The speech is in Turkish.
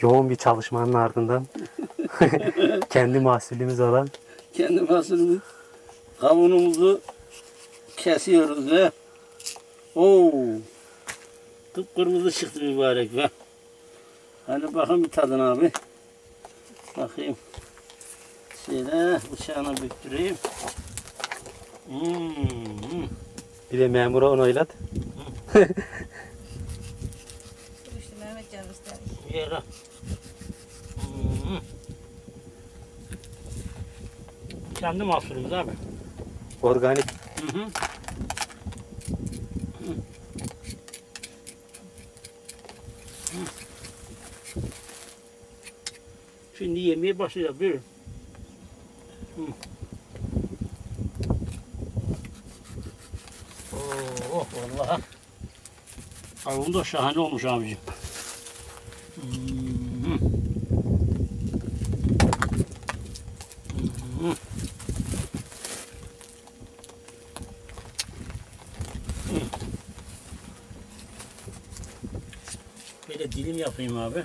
Yoğun bir çalışmanın ardından kendi mahsulümüz olan kendi mahsulümüz kavunumuzu kesiyoruz ve o kıpkırmızı çıktı mübarek ve Hadi bakın bir tadına abi. Bakayım. Şöyle bıçağına büktüreyim. Hmm. bir de memura onaylat. İşte Mehmet Can ister. Yere. Hmm. Kendi mahsulümüz abi. Organik Hı hı. Şimdi yemeye başlayacağız. Buyurun. Hı. Oh vallahi. Kavun da şahane olmuş abicim. Hmm. Hmm. Böyle dilim yapayım abi.